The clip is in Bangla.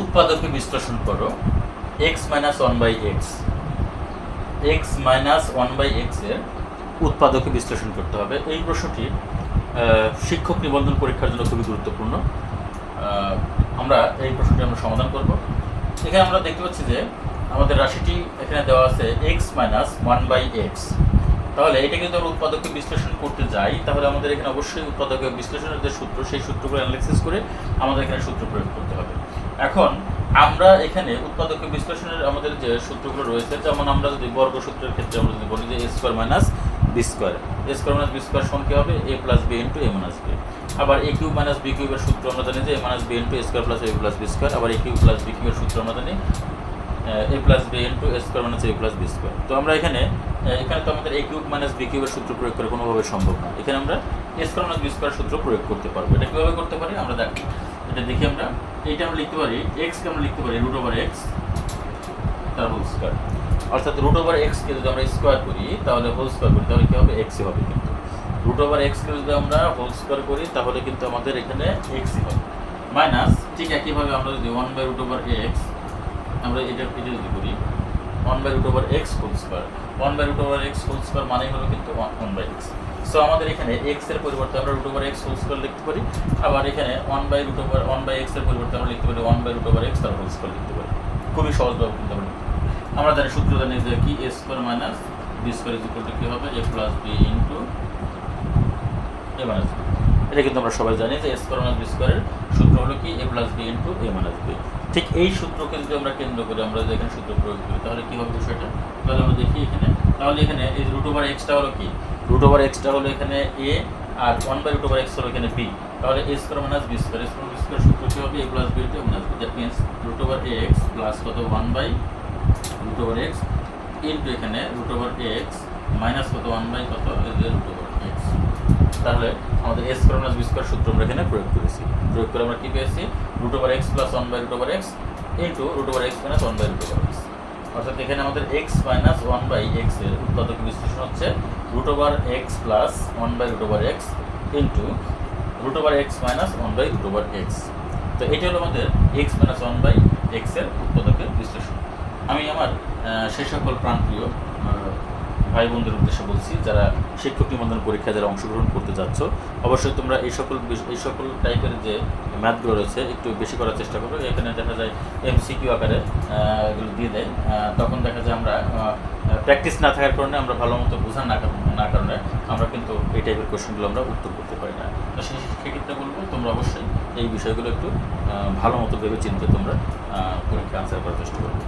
উৎপাদকে বিশ্লেষণ করো। X minus one by X. X minus one by এক্সের উৎপাদকে বিশ্লেষণ করতে হবে। এই প্রশ্নটি শিক্ষক নিবন্ধন পরীক্ষার জন্য খুবই গুরুত্বপূর্ণ। আমরা এই প্রশ্নটি আমরা সমাধান করব। এখানে আমরা দেখতে পাচ্ছি যে আমাদের রাশিটি এখানে দেওয়া আছে X minus one by X. তাহলে এটা কিন্তু আমরা উৎপাদককে বিশ্লেষণ করতে যাই, তাহলে আমাদের এখানে অবশ্যই উৎপাদকের বিশ্লেষণের যে সূত্র, সেই সূত্রগুলো অ্যানালিসিস করে আমাদের এখানে সূত্র প্রয়োগ করতে হবে। এখন আমরা এখানে উৎপাদকের বিশ্লেষণের আমাদের যে সূত্রগুলো রয়েছে, যেমন আমরা যদি বর্গ সূত্রের ক্ষেত্রে আমরা যদি বলি যে A square minus B square A square minus B square সমান হবে? A plus B into A minus B আবার এ কিউব মাইনাস বি কিউবের সূত্র আমরা জানি যে A minus B into A square plus A plus B square আবার এ কিউব প্লাস বি কিউবের সূত্র আমরা জানি A plus B into A square minus A plus B square তো আমরা এখানে এখানে তো আমাদের এ কিউব মাইনাস বি কিউবের সূত্র প্রয়োগ করে কোনোভাবে সম্ভব না। এখানে আমরা A square minus B square সূত্র প্রয়োগ করতে পারব। এটা কীভাবে করতে পারি? আমরা দেখি এটা দেখি আমরা। এইটা আমরা লিখতে পারি এক্সকে আমরা লিখতে পারি রুট ওভার এক্স তার হোল স্কোয়ার অর্থাৎ রুট ওভার এক্সকে যদি আমরা স্কোয়ার করি, তাহলে হোল স্কোয়ার করি, তাহলে কী হবে? এক্সই হবে কিন্তু। রুট ওভার এক্সকে যদি আমরা হোল স্কোয়ার করি, তাহলে কিন্তু আমাদের এখানে এক্সই হবে। মাইনাস ঠিক একইভাবে আমরা যদি one by root over X আমরা এটা এটা যদি করি one by root over X whole square one by root over X whole square মানেই হলো কিন্তু ওয়ান বাই এক্স সো আমাদের এখানে এক্সের পরিবর্তে আমরা root over X whole square লিখতে পারি। আবার এখানে one by root over one by এক্সের পরিবর্তে আমরা লিখতে পারি one by root over X তার হোল স্কোয়ার লিখতে পারি। খুবই সহজভাবে কিন্তু আমরা। আমরা জানি সূত্র জানি যে কি A square minus B square is equal to কি হবে? A plus B into A minus এটা কিন্তু আমরা সবাই জানি যে এ স্কোয়ার মাইনাস বি স্কোয়ারের সূত্র হলো কি? A plus B into A minus B ঠিক এই সূত্রকে যদি আমরা কেন্দ্র করে, আমরা যদি এখানে সূত্র প্রয়োগ করি, তাহলে কি হবে বিষয়টা? তাহলে আমরা দেখি এখানে। তাহলে এখানে এই রুট ওভার এক্সটা হলো কি? রুট ওভার এক্সটা হলো এখানে এ আর one by root over X হলো এখানে বি তাহলে A square minus B square A square B square সূত্র কি হবে? A plus B into A minus B that means root over A X plus কত? One by root over X into এখানে root over A X minus কত? ওয়ান বাই কত? রুট ওভার এক্স তাহলে আমাদের S square minus B square সূত্র আমরা এখানে প্রয়োগ করেছি। প্রয়োগ করে আমরা কি পেয়েছি? Root over X plus one by root over X into root over X minus one by root over X অর্থাৎ এখানে আমাদের এক্স মাইনাস ওয়ান বাই এক্সের উৎপাদক বিশ্লেষণ হচ্ছে root over X plus one by root over X into root over X minus one by root over X তো এটা হলো আমাদের এক্স মাইনাস ওয়ান বাই এক্সের উৎপাদকের বিশ্লেষণ। আমি আমার সেই সকল প্রাণপ্রিয় ভাই বোনদের উদ্দেশ্যে বলছি, যারা শিক্ষক নিবন্ধন পরীক্ষায় যারা অংশগ্রহণ করতে যাচ্ছ, অবশ্যই তোমরা এই সকল এই সকল টাইপের যে ম্যাথগুলো রয়েছে, একটু বেশি করার চেষ্টা করো এখানে দেখা যায় এমসিকিউ আকারে এগুলো দিয়ে দেয়। তখন দেখা যায় আমরা প্র্যাকটিস না থাকার কারণে আমরা ভালো মতো বোঝা না না কারণে আমরা কিন্তু এই টাইপের কোশ্চেনগুলো আমরা উত্তর করতে পারি না। তো সেই সেক্ষেত্রে বলব, তোমরা অবশ্যই এই বিষয়গুলো একটু ভালো মতো ভেবে চিনতে তোমরা পরীক্ষা আনসার করার চেষ্টা করবে।